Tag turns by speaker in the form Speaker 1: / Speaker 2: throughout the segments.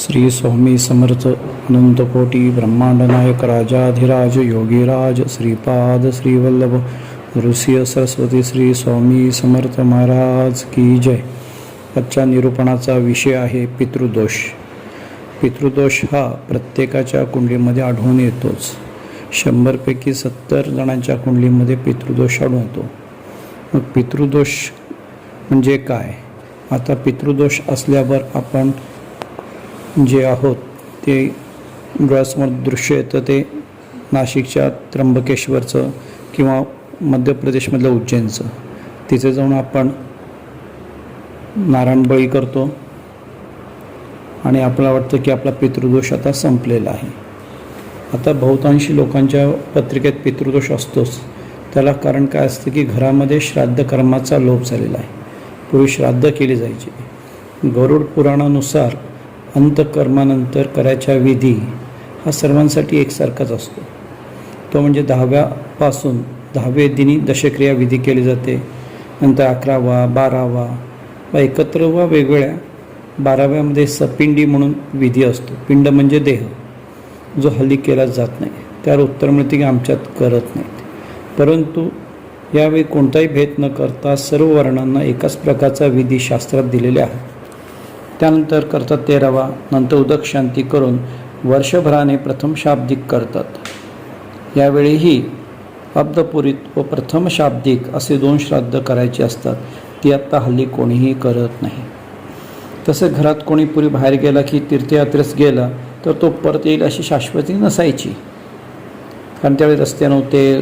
Speaker 1: श्री स्वामी समर्थ अनंतकोटी ब्रह्मांडनायक राजाधिराज योगीराज श्रीपाद श्रीवल्लभ ऋषिय सरस्वती श्री स्वामी समर्थ महाराज की जय. आजच्या निरूपणाचा विषय आहे पितृदोष. पितृदोष हा प्रत्येकाच्या कुंडलीमध्ये आढळून येतोच. शंभरपैकी सत्तर जणांच्या कुंडलीमध्ये पितृदोष आढळतो. मग पितृदोष म्हणजे काय? आता पितृदोष असल्यावर आपण जे आहोत ते डोळ्यासमोर दृश्य येतं ते नाशिकच्या त्र्यंबकेश्वरचं किंवा मध्य प्रदेशमधलं उज्जैनचं. तिथे जाऊन आपण नारायण बळी करतो आणि आपल्याला वाटतं की आपला पितृदोष आता संपलेला आहे. आता बहुतांशी लोकांच्या पत्रिकेत पितृदोष असतोच. त्याला कारण काय असतं की घरामध्ये श्राद्ध कर्माचा लोप झालेला आहे. पूर्वी श्राद्ध केली जायची. गरुड पुराणानुसार अंतकर्मानंतर करायच्या विधी हा सर्वांसाठी एकसारखाच असतो. तो म्हणजे दहाव्यापासून दहावे दिनी दशक्रिया विधी केली जाते. नंतर अकरावा बारावा व एकत्र वा वेगवेगळ्या बाराव्यामध्ये सपिंडी म्हणून विधी असतो. पिंड म्हणजे देह. जो हल्ली केला जात नाही. त्यावर उत्तर मिळते की आमच्यात करत नाहीत. परंतु यावेळी कोणताही भेद न करता सर्व वर्णांना एकाच प्रकारचा विधी शास्त्रात दिलेले आहे त्यानंतर करतात तेरावा नंतर उदक शांती करून वर्षभराने प्रथम शाब्दिक करतात. यावेळीही अब्दपुरीत व प्रथम शाब्दिक असे दोन श्राद्ध करायचे असतात ती आत्ता हल्ली कोणीही करत नाही. तसं घरात कोणी पुरी बाहेर गेला की तीर्थयात्रेस गेला तर तो परत येईल अशी शाश्वती नसायची. कारण त्यावेळी रस्ते नव्हते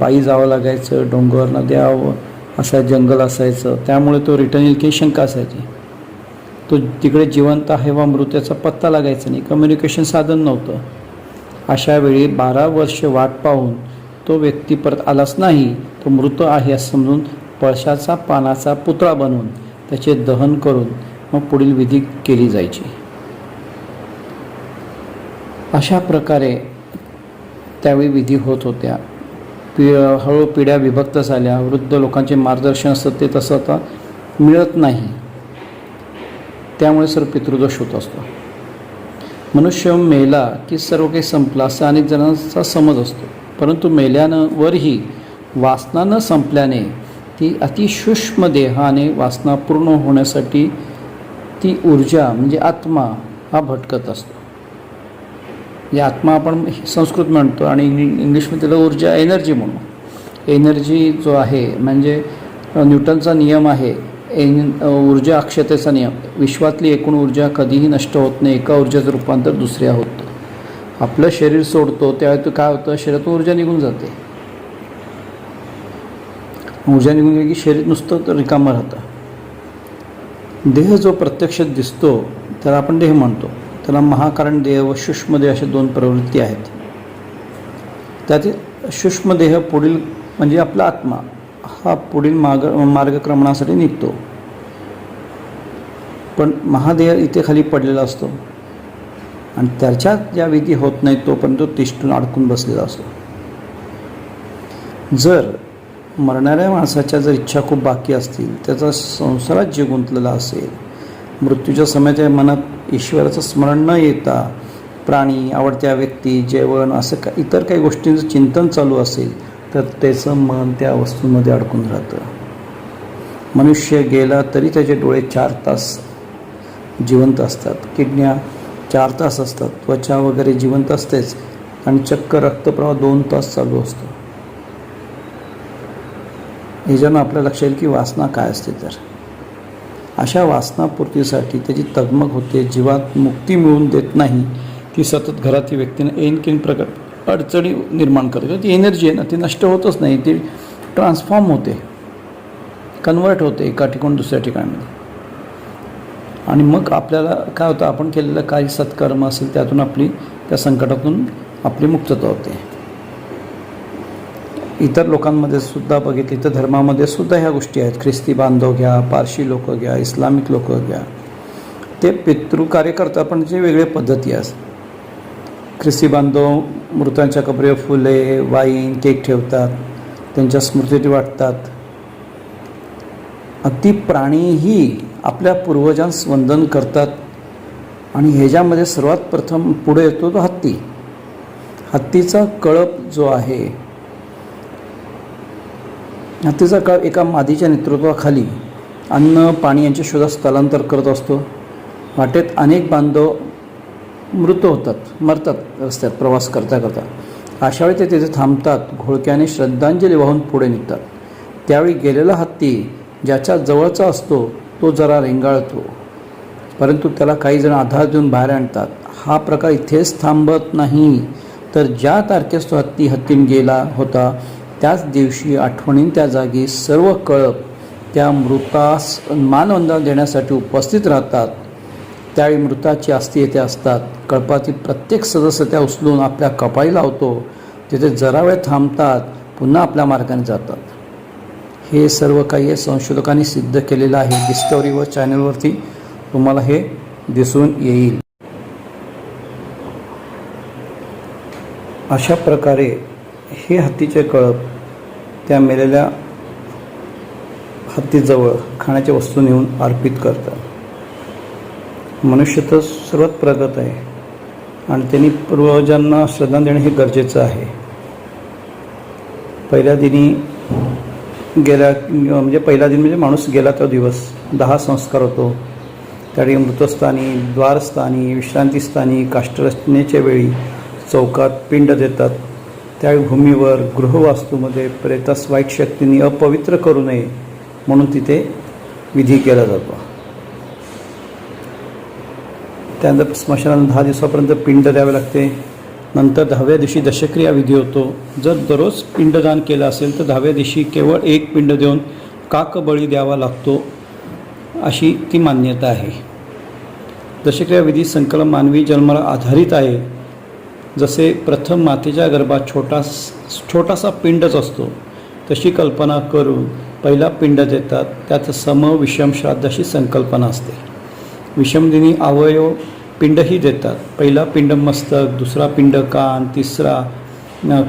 Speaker 1: पायी जावं लागायचं डोंगर नद्या व असा जंगल असायचं त्यामुळे तो रिटर्न येईल की शंका असायची. तो तिकडे जिवंत आहे वा मृत याचा पत्ता लागायचा नाही. कम्युनिकेशन साधन नव्हतं. अशा वेळी बारा वर्ष वाट पाहून तो व्यक्ती परत आलाच नाही. तो मृत आहे असं समजून पळशाचा पानाचा पुतळा बनवून त्याचे दहन करून मग पुढील विधी केली जायची. अशा प्रकारे त्यावेळी विधी होत होत्या. पि हळू पिढ्या विभक्त झाल्या. वृद्ध लोकांचे मार्गदर्शन असतं ते तसं आता मिळत नाही. त्यामुळे सर्व पितृदोष होत असतो. मनुष्य मेला की सर्व काही संपला असा अनेक जणांचा समज असतो. परंतु मेल्यानं वरही वासना न संपल्याने ती अतिसूक्ष्म देहाने वासना पूर्ण होण्यासाठी ती ऊर्जा म्हणजे आत्मा हा भटकत असतो. या आत्मा आपण संस्कृत म्हणतो आणि इंग्लिशमध्ये त्याला ऊर्जा एनर्जी म्हणू. एनर्जी जो आहे म्हणजे न्यूटनचा नियम आहे एन ऊर्जा अक्षतेचा नियम. विश्वातली एकूण ऊर्जा कधीही नष्ट होत नाही एका ऊर्जेचं रूपांतर दुसऱ्या होतं. आपलं शरीर सोडतो त्यावेळी काय होतं? शरीरातून ऊर्जा निघून जाते. ऊर्जा निघून गेली की शरीर नुसतं तर रिकामं राहतं. देह जो प्रत्यक्ष दिसतो त्याला आपण देह म्हणतो. त्याला महाकारण देह व सूक्ष्मदेह अशा दोन प्रवृत्ती आहेत. त्यातील सूक्ष्मदेह पुढील म्हणजे आपला आत्मा. हा पुढील मार्ग मार्गक्रमणासाठी निघतो. पण महादेव इथे खाली पडलेला असतो. आणि त्याच्यात ज्या विधी होत नाही तोपर्यंत तो तिष्ठून अडकून बसलेला असतो. जर मरणाऱ्या माणसाच्या जर इच्छा खूप बाकी असतील त्याचा संसारात जे गुंतलेला असेल मृत्यूच्या समयाच्या मनात ईश्वराचं स्मरण न येता प्राणी आवडत्या व्यक्ती जेवण असं का इतर काही गोष्टींचं चिंतन चालू असेल तर त्याचं मन त्या वस्तूंमध्ये अडकून राहतं. मनुष्य गेला तरी त्याचे डोळे चार तास जिवंत असतात. किडण्या चार तास असतात. त्वचा वगैरे जिवंत असतेच आणि चक्क रक्तप्रवाह दोन तास चालू असतो. ह्याच्यानं आपल्या लक्षात येईल की वासना काय असते तर. अशा वासनापूर्तीसाठी त्याची तगमग होते. जीवात मुक्ती मिळवून देत नाही. ती सतत घरातील व्यक्तीनं ऐन प्रकट अडचणी निर्माण करते ती एनर्जी आहे ना ती नष्ट होतच नाही ती ट्रान्सफॉर्म होते. कन्वर्ट होते एका ठिकाण दुसऱ्या ठिकाणी. आणि मग आपल्याला काय होतं आपण केलेलं काही सत्कर्म असेल त्यातून आपली त्या संकटातून आपली मुक्तता होते. इतर लोकांमध्ये सुद्धा बघितली तर धर्मामध्ये सुद्धा ह्या गोष्टी आहेत. ख्रिस्ती बांधव घ्या पारशी लोक घ्या इस्लामिक लोक घ्या. ते पितृ कार्य करतात पण जे वेगळे पद्धती असतात ख्रिस्ती बांधव मृतांच्या कपडे फुले वाईन केक ठेवतात. त्यांच्या स्मृती वाटतात. अगदी प्राणीही आपल्या पूर्वजांस वंदन करतात आणि ह्याच्यामध्ये सर्वात प्रथम पुढे येतो तो हत्ती. हत्तीचा कळप जो आहे हत्तीचा कळप एका मादीच्या नेतृत्वाखाली अन्न पाणी यांच्या शोधात स्थलांतर करत असतो. वाटेत अनेक बांधव मृत होतात मरतात रस्त्यात प्रवास करता करता. अशा वेळी ते तिथे थांबतात घोळक्याने श्रद्धांजली वाहून पुढे निघतात. त्यावेळी गेलेला हत्ती ज्याच्या जवळचा असतो तो जरा रेंगाळतो हो. परंतु त्याला काही जण आधार देऊन बाहेर आणतात. हा प्रकार इथेच थांबत नाही. तर ज्या तारखेस तो हत्ती हत्तीन गेला होता त्याच दिवशी आठवणीन त्या जागी सर्व कळप त्या मृतास मानवंदन देण्यासाठी उपस्थित राहतात. त्यावेळी मृताची अस्थी येथे असतात. कळपातील प्रत्येक सदस्य त्या उचलून आपल्या कपाळी लावतो. तिथे जरा वेळ थांबतात पुन्हा आपल्या मार्गाने जातात. हे सर्व काही संशोधकांनी सिद्ध केलेलं आहे. डिस्कवरी व चॅनलवरती तुम्हाला हे दिसून येईल. अशा प्रकारे हे हत्तीचे कळप त्या मेलेल्या हत्तीजवळ खाण्याच्या वस्तू नेऊन अर्पित करतात. मनुष्य तर सर्वात प्रगत आहे. आणि त्यांनी पूर्वजांना श्रद्धा देणं हे गरजेचं आहे. पहिल्या दिनी गेल्या म्हणजे पहिला दिन म्हणजे माणूस गेला तो दिवस. दहा संस्कार होतो. त्यावेळी मृतस्थानी द्वारस्थानी विश्रांतीस्थानी काष्टरचनेच्या वेळी चौकात पिंड देतात. त्यावेळी भूमीवर गृहवास्तूमध्ये प्रेतास वाईट शक्तींनी अपवित्र करू नये म्हणून तिथे विधी केला जातो. त्यानंतर स्मशानात दहा दिवसापर्यंत पिंड द्यावे लागते. नंतर दहाव्या दिवशी दशक्रिया विधी होतो. जर दररोज पिंडदान केलं असेल तर दहाव्या दिवशी केवळ एक पिंड देऊन काकबळी द्यावा लागतो अशी ती मान्यता आहे. दशक्रिया विधी संकलन मानवी जन्माला आधारित आहे. जसे प्रथम मातेच्या गर्भात छोटा छोटासा पिंडच असतो तशी कल्पना करून पहिला पिंड देतात. त्यात सम विषम श्राद्धाशी संकल्पना असते. विषमदिनी अवयव पिंडही देतात. पहिला पिंड मस्तक दुसरा पिंड कान तिसरा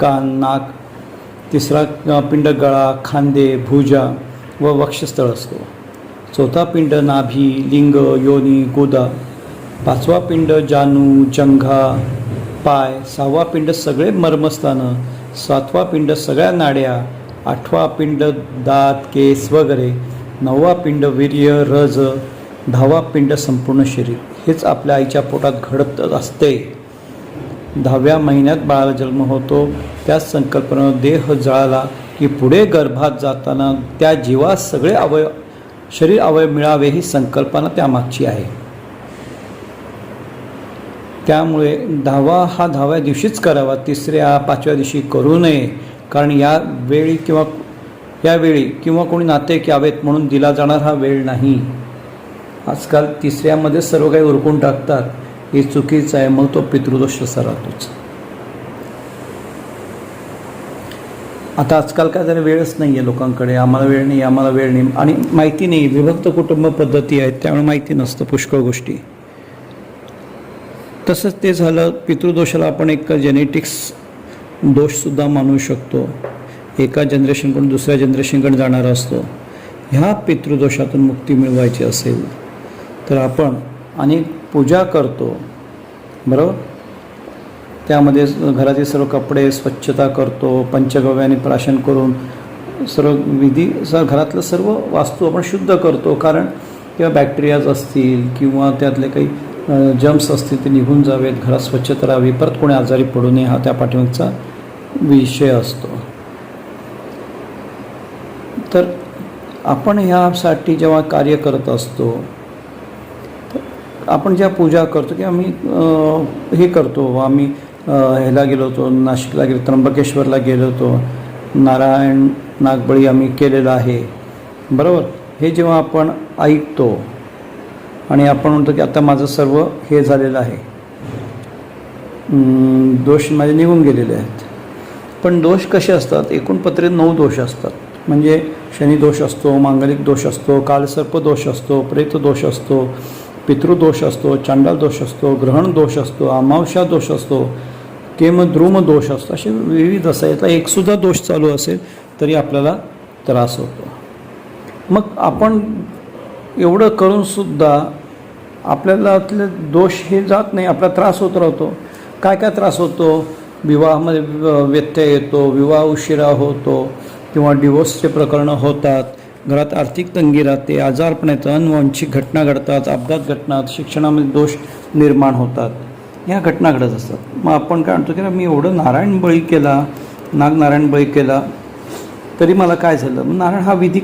Speaker 1: कान नाक तिसरा पिंड गळा खांदे भुजा व वक्षस्थळ असतो. चौथा पिंड नाभी लिंग योनी गोदा. पाचवा पिंड जानू जंघा पाय. सहावा पिंड सगळे मर्मस्थानं. सातवा पिंड सगळ्या नाड्या. आठवा पिंड दात केस वगैरे. नववा पिंड वीर्य रज दहावा पिंड संपूर्ण शरीर. हेच आपल्या आईच्या पोटात घडत असते. दहाव्या महिन्यात बाळाला जन्म होतो. त्याच संकल्पनेवर देह जळाला की पुढे गर्भात जाताना त्या जीवास सगळे अवयव शरीर अवयव मिळावे ही संकल्पना त्यामागची आहे. त्यामुळे दहावा हा दहाव्या दिवशीच करावा तिसऱ्या पाचव्या दिवशी करू नये. कारण या वेळी किंवा यावेळी किंवा कोणी नाते यावेत म्हणून दिला जाणार हा वेळ नाही. आजकाल तिसऱ्यामध्ये सर्व काही उरकून टाकतात. हे चुकीचं आहे मग तो पितृदोष असा राहतोच. आता आजकाल काय झालं वेळच नाही आहे लोकांकडे. आम्हाला वेळ नाही आम्हाला वेळ नाही. आणि माहिती नाही विभक्त कुटुंब पद्धती आहेत त्यामुळे माहिती नसतं पुष्कळ गोष्टी. तसंच ते झालं पितृदोषाला आपण एक जेनेटिक्स दोषसुद्धा मानू शकतो. एका जनरेशनकडून दुसऱ्या जनरेशनकडे जाणारा असतो. ह्या पितृदोषातून मुक्ती मिळवायची असेल. तर आपण अनेक पूजा करतो. बरोबर? त्यामध्ये घरातील सर्व कपडे स्वच्छता करतो पंचगव्याने प्राशन करून सर्व विधी स घरातलं सर्व वास्तू आपण शुद्ध करतो. कारण किंवा बॅक्टेरियाज असतील किंवा त्यातले काही जम्स असतील ते निघून जावेत घरात स्वच्छता राहावी. परत कोणी आजारी पडू नये हा त्या पाठीमागचा विषय असतो. तर आपण ह्यासाठी जेव्हा कार्य करत असतो आपण ज्या पूजा करतो की आम्ही हे करतो. आम्ही ह्याला गेलो होतो नाशिकला गेलो त्र्यंबकेश्वरला गेलो होतो. नारायण नागबळी आम्ही केलेलं आहे. बरोबर? हे जेव्हा आपण ऐकतो आणि आपण म्हणतो की आता माझं सर्व हे झालेलं आहे. दोष माझे निघून गेलेले आहेत. पण दोष कसे असतात? एकूण पत्रे नऊ दोष असतात. म्हणजे शनी दोष असतो मांगलिक दोष असतो कालसर्प दोष असतो प्रेत दोष असतो पितृदोष असतो चांडाल दोष असतो ग्रहण दोष असतो अमावस्या दोष असतो केमद्रुम दोष असतो असे विविध असतात यातला एकसुद्धा दोष चालू असेल तरी आपल्याला त्रास होतो. मग आपण एवढं करूनसुद्धा आपल्यातले दोष हे जात नाही आपला त्रास होत राहतो. काय काय त्रास होतो? विवाहामध्ये व्य- व्यत्यय येतो विवाह उशिरा होतो किंवा डिवोर्सचे प्रकरणं होतात. घरात आर्थिक तंगी राहते आजारपण येतं अनुवांशिक घटना घडतात अपघात घटनात शिक्षणामध्ये दोष निर्माण होतात. ह्या घटना घडत असतात. मग आपण काय म्हणतो की ना मी एवढं नारायण बळी केला नागनारायण बळी केला तरी मला काय झालं? मग नारायण हा विधी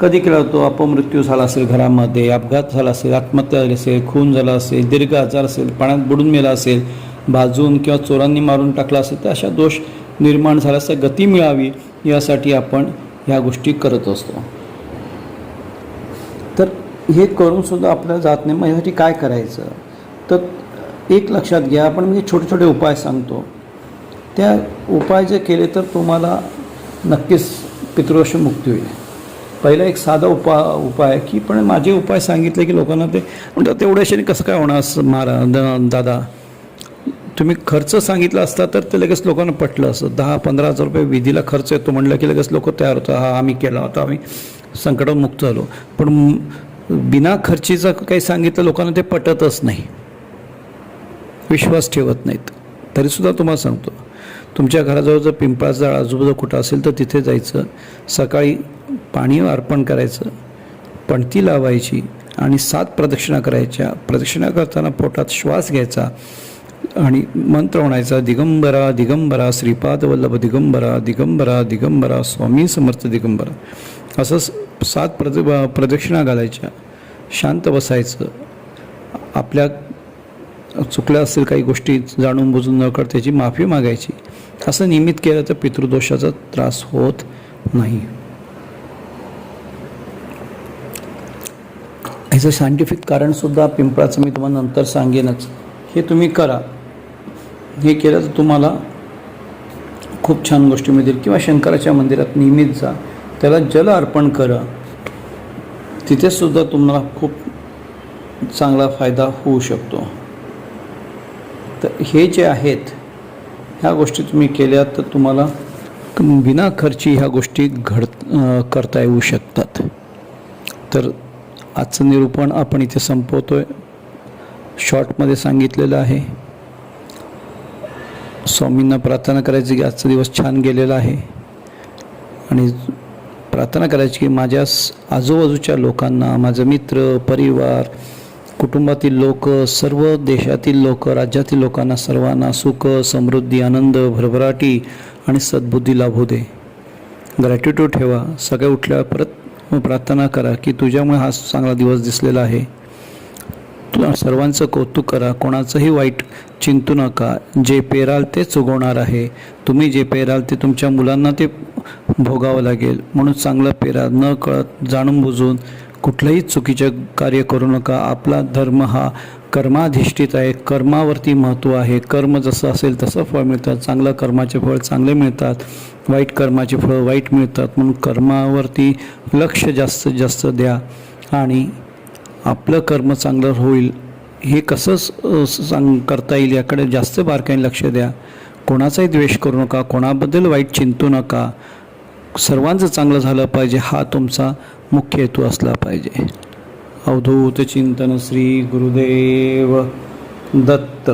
Speaker 1: कधी केला होतो? अपमृत्यू झाला असेल घरामध्ये अपघात झाला असेल आत्महत्या झाली असेल खून झाला असेल दीर्घ आजार असेल पाण्यात बुडून मेला असेल भाजून किंवा चोरांनी मारून टाकला असेल तर अशा दोष निर्माण झाल्यास गती मिळावी यासाठी आपण ह्या गोष्टी करत असतो. हे करूनसुद्धा आपल्याला जात नाही. मग यासाठी काय करायचं? तर एक लक्षात घ्या. आपण मी छोटे छोटे उपाय सांगतो. त्या उपाय जे केले तर तुम्हाला नक्कीच पितृवश मुक्ती होईल. पहिला एक साधा उपा उपाय आहे की पण माझे उपाय सांगितले की लोकांना ते म्हणतात तेवढ्याशाने कसं काय होणार असं मारा द- दादा? तुम्ही खर्च सांगितला असता तर ते लगेच लोकांना पटलं असं दहा पंधरा हजार रुपये विधीला खर्च येतो म्हणलं की लगेच लोक तयार होतं हा आम्ही केला होता. आम्ही संकटात मुक्त झालो. पण बिना खर्चीचं काही सांगितलं लोकांना ते पटतच नाही. विश्वास ठेवत नाहीत. तरीसुद्धा तुम्हाला सांगतो तुमच्या घराजवळ जर पिंपळाचं झाड आजूबाजू कुठं असेल तर तिथे जायचं सकाळी पाणी अर्पण करायचं पणती लावायची आणि सात प्रदक्षिणा करायच्या. प्रदक्षिणा करताना पोटात श्वास घ्यायचा आणि मंत्र म्हणायचा दिगंबरा दिगंबरा श्रीपाद वल्लभ दिगंबरा दिगंबरा दिगंबरा स्वामी समर्थ दिगंबरा. असं सात प्रद प्रदक्षिणा घालायच्या. शांत बसायचं. आपल्या चुकल्या असतील काही गोष्टी जाणून बुजून न त्याची माफी मागायची. असं नियमित केलं तर पितृदोषाचा त्रास होत नाही. ह्याचं सायंटिफिक कारणसुद्धा पिंपळाचं मी तुम्हाला नंतर सांगेनच. हे तुम्ही करा. हे केलं तर तुम्हाला खूप छान गोष्टी मिळतील किंवा शंकराच्या मंदिरात नियमित जा. त्याला जल अर्पण करा. तिथेसुद्धा तुम्हाला खूप चांगला फायदा होऊ शकतो. तर हे जे आहेत ह्या गोष्टी तुम्ही केल्या तर तुम्हाला बिना खर्ची ह्या गोष्टी घड करता येऊ शकतात. तर आजचं निरूपण आपण इथे संपवतो आहे शॉर्टमध्ये सांगितलेलं आहे. स्वामींना प्रार्थना करायची की आजचा दिवस छान गेलेला आहे. आणि प्रार्थना करायची की माझ्या आजूबाजूच्या लोकांना माझं मित्र परिवार कुटुंबातील लोक सर्व देशातील लोक राज्यातील लोकांना सर्वांना सुख समृद्धी आनंद भरभराटी आणि सद्बुद्धी लाभू दे. ग्रॅटिट्यूड ठेवा. सगळ्या उठल्या परत प्रार्थना करा की तुझ्यामुळे हा चांगला दिवस दिसलेला आहे. सर्वांचं कौतुक करा कोणाचंही वाईट चिंतू नका. जे पेराल ते चुगवणार आहे. तुम्ही जे पेराल ते तुमच्या मुलांना ते भोगावं लागेल. म्हणून चांगलं पेरा न कळत जाणून बुजून कुठलंही चुकीचं कार्य करू नका. आपला धर्म हा कर्माधिष्ठित आहे. कर्मावरती महत्त्व आहे. कर्म जसं असेल तसं फळ मिळतात. चांगलं कर्माचे फळ चांगले मिळतात. वाईट कर्माचे फळ वाईट मिळतात. म्हणून कर्मावरती लक्ष जास्त जास्त द्या. आणि आपलं कर्म चांगलं होईल हे कसं सांग करता येईल याकडे जास्त बारकाईने लक्ष द्या. कोणाचाही द्वेष करू नका कोणाबद्दल वाईट चिंतू नका. सर्वांचं चांगलं झालं पाहिजे हा तुमचा मुख्य हेतू असला पाहिजे. अवधूत चिंतन श्री गुरुदेव दत्त.